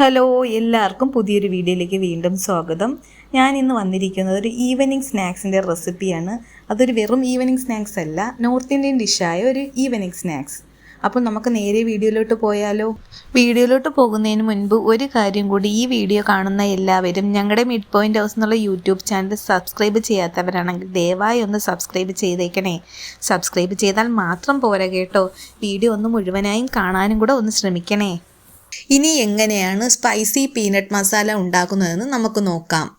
Hello എല്ലാവർക്കും പുതിയൊരു വീഡിയോയിലേക്ക് വീണ്ടും സ്വാഗതം. ഞാൻ ഇന്ന് വന്നിരിക്കുന്നത് ഒരു ഈവനിങ് സ്നാക്സിന്റെ റെസിപ്പിയാണ്. അതൊരു വെറും ഈവനിങ് സ്നാക്സ് അല്ല നോർത്ത് ഇന്ത്യൻ ഡിഷായ ഒരു ഈവനിങ് സ്നാക്സ്. അപ്പോൾ നമുക്ക് നേരെ വീഡിയോയിലോട്ട് പോയാലോ? വീഡിയോയിലോട്ട് പോകുന്നതിന് മുൻപ് ഒരു കാര്യം കൂടി ഈ വീഡിയോ കാണുന്ന എല്ലാവരും ഞങ്ങളുടെ മിഡ് പോയിന്റ് ഹൗസ് എന്നുള്ള യൂട്യൂബ് ചാനൽ സബ്സ്ക്രൈബ് ചെയ്യാത്തവരാണെങ്കിൽ ദയവായി ഒന്ന് സബ്സ്ക്രൈബ് ചെയ്തേക്കണേ. സബ്സ്ക്രൈബ് ചെയ്താൽ മാത്രം പോരാ കേട്ടോ. വീഡിയോ ഒന്ന് മുഴുവനായും കാണാനും കൂടെ ഒന്ന് ശ്രമിക്കണേ. ഇനി എങ്ങനെയാണ് സ്പൈസി പീനട്ട് മസാല ഉണ്ടാക്കുന്നതെന്ന് നമുക്ക് നോക്കാം.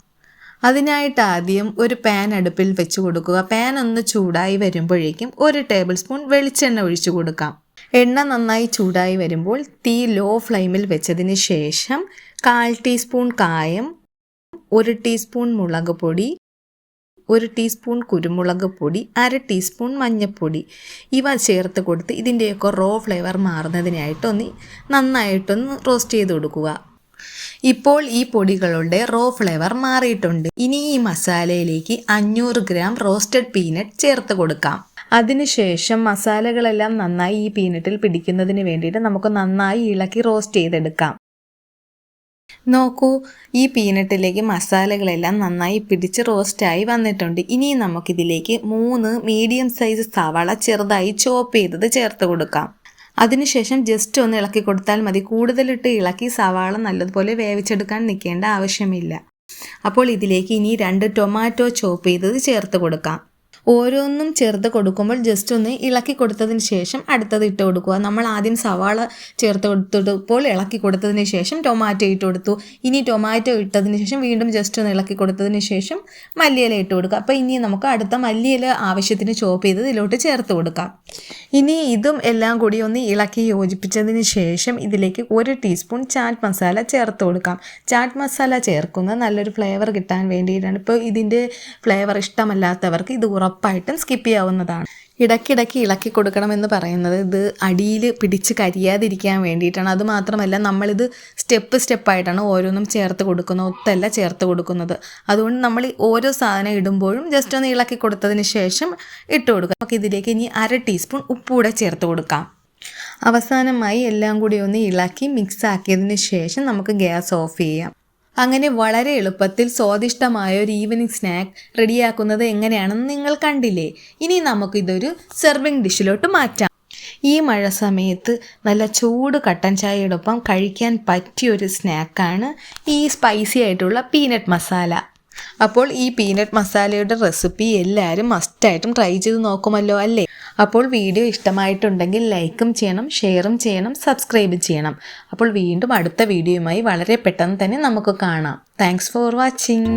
അതിനായിട്ട് ആദ്യം ഒരു പാൻ അടുപ്പിൽ വെച്ച് കൊടുക്കുക. പാൻ ഒന്ന് ചൂടായി വരുമ്പോഴേക്കും ഒരു ടേബിൾ സ്പൂൺ വെളിച്ചെണ്ണ ഒഴിച്ചു കൊടുക്കാം. എണ്ണ നന്നായി ചൂടായി വരുമ്പോൾ തീ ലോ ഫ്ലെയിമിൽ വെച്ചതിന് ശേഷം കാൽ ടീസ്പൂൺ കായം ഒരു ടീസ്പൂൺ മുളക് പൊടി ഒരു ടീസ്പൂൺ കുരുമുളക് പൊടി അര ടീസ്പൂൺ മഞ്ഞൾപ്പൊടി ഇവ ചേർത്ത് കൊടുത്ത് ഇതിന്റെയൊക്കെ റോ ഫ്ലേവർ മാറുന്നതിനായിട്ടൊന്ന് നന്നായിട്ടൊന്ന് റോസ്റ്റ് ചെയ്ത് കൊടുക്കുക. ഇപ്പോൾ ഈ പൊടികളുടെ റോ ഫ്ലേവർ മാറിയിട്ടുണ്ട്. ഇനി ഈ മസാലയിലേക്ക് അഞ്ഞൂറ് ഗ്രാം റോസ്റ്റഡ് പീനട്ട് ചേർത്ത് കൊടുക്കാം. അതിനുശേഷം മസാലകളെല്ലാം നന്നായി ഈ പീനട്ടിൽ പിടിക്കുന്നതിന് വേണ്ടിയിട്ട് നമുക്ക് നന്നായി ഇളക്കി റോസ്റ്റ് ചെയ്തെടുക്കാം. നോക്കൂ ഈ പീനട്ടിലേക്ക് മസാലകളെല്ലാം നന്നായി പിടിച്ച് റോസ്റ്റായി വന്നിട്ടുണ്ട്. ഇനി നമുക്കിതിലേക്ക് മൂന്ന് മീഡിയം സൈസ് സവാള ചെറുതായി ചോപ്പ് ചെയ്തത് ചേർത്ത് കൊടുക്കാം. അതിനുശേഷം ജസ്റ്റ് ഒന്ന് ഇളക്കി കൊടുത്താൽ മതി. കൂടുതലിട്ട് ഇളക്കി സവാള നല്ലതുപോലെ വേവിച്ചെടുക്കാൻ നിൽക്കേണ്ട ആവശ്യമില്ല. അപ്പോൾ ഇതിലേക്ക് ഇനി രണ്ട് ടൊമാറ്റോ ചോപ്പ് ചെയ്തത് ചേർത്ത് കൊടുക്കാം. ഓരോന്നും ചേർത്ത് കൊടുക്കുമ്പോൾ ജസ്റ്റ് ഒന്ന് ഇളക്കി കൊടുത്തതിന് ശേഷം അടുത്തത് ഇട്ട് കൊടുക്കുക. നമ്മൾ ആദ്യം സവാള ചേർത്ത് കൊടുത്തപ്പോൾ ഇളക്കി കൊടുത്തതിന് ശേഷം ടൊമാറ്റോ ഇട്ട് കൊടുത്തു. ഇനി ടൊമാറ്റോ ഇട്ടതിന് ശേഷം വീണ്ടും ജസ്റ്റ് ഒന്ന് ഇളക്കി കൊടുത്തതിന് ശേഷം മല്ലിയില ഇട്ട് കൊടുക്കുക. അപ്പോൾ ഇനി നമുക്ക് അടുത്ത മല്ലിയില ആവശ്യത്തിന് ചോപ്പ് ചെയ്ത് ഇതിലോട്ട് ചേർത്ത് കൊടുക്കാം. ഇനി ഇതും എല്ലാം കൂടി ഒന്ന് ഇളക്കി യോജിപ്പിച്ചതിന് ശേഷം ഇതിലേക്ക് ഒരു ടീസ്പൂൺ ചാറ്റ് മസാല ചേർത്ത് കൊടുക്കാം. ചാറ്റ് മസാല ചേർക്കുന്ന നല്ലൊരു ഫ്ലേവർ കിട്ടാൻ വേണ്ടിയിട്ടാണ്. ഇപ്പോൾ ഇതിന്റെ ഫ്ലേവർ ഇഷ്ടമല്ലാത്തവർക്ക് ഇത് ഉറപ്പായിട്ടും സ്കിപ്പ് ചെയ്യാവുന്നതാണ്. ഇടയ്ക്കിടയ്ക്ക് ഇളക്കി കൊടുക്കണമെന്ന് പറയുന്നത് ഇത് അടിയിൽ പിടിച്ച് കരിയാതിരിക്കാൻ വേണ്ടിയിട്ടാണ്. അതുമാത്രമല്ല നമ്മളിത് സ്റ്റെപ്പ് സ്റ്റെപ്പായിട്ടാണ് ഓരോന്നും ചേർത്ത് കൊടുക്കുന്നത്. ഒത്തല്ല ചേർത്ത് കൊടുക്കുന്നത്. അതുകൊണ്ട് നമ്മൾ ഓരോ സാധനം ഇടുമ്പോഴും ജസ്റ്റ് ഒന്ന് ഇളക്കി കൊടുത്തതിന് ശേഷം ഇട്ട് കൊടുക്കുക. നമുക്ക് ഇതിലേക്ക് ഇനി അര ടീസ്പൂൺ ഉപ്പൂടെ ചേർത്ത് കൊടുക്കാം. അവസാനമായി എല്ലാം കൂടി ഒന്ന് ഇളക്കി മിക്സ് ആക്കിയതിന് ശേഷം നമുക്ക് ഗ്യാസ് ഓഫ് ചെയ്യാം. അങ്ങനെ വളരെ എളുപ്പത്തിൽ സ്വാദിഷ്ടമായ ഒരു ഈവനിങ് സ്നാക്ക് റെഡിയാക്കുന്നത് എങ്ങനെയാണെന്ന് നിങ്ങൾ കണ്ടില്ലേ? ഇനി നമുക്കിതൊരു സെർവിങ് ഡിഷിലോട്ട് മാറ്റാം. ഈ മഴ സമയത്ത് നല്ല ചൂട് കട്ടൻ ചായയോടൊപ്പം കഴിക്കാൻ പറ്റിയൊരു സ്നാക്കാണ് ഈ സ്പൈസി ആയിട്ടുള്ള പീനട്ട് മസാല അപ്പോൾ ഈ പീനട്ട് മസാലയുടെ റെസിപ്പി എല്ലാവരും മസ്റ്റായിട്ടും ട്രൈ ചെയ്ത് നോക്കുമല്ലോ അല്ലേ? അപ്പോൾ വീഡിയോ ഇഷ്ടമായിട്ടുണ്ടെങ്കിൽ ലൈക്കും ചെയ്യണം ഷെയറും ചെയ്യണം സബ്സ്ക്രൈബ് ചെയ്യണം. അപ്പോൾ വീണ്ടും അടുത്ത വീഡിയോയുമായി വളരെ പെട്ടെന്ന് തന്നെ നമുക്ക് കാണാം. Thanks for watching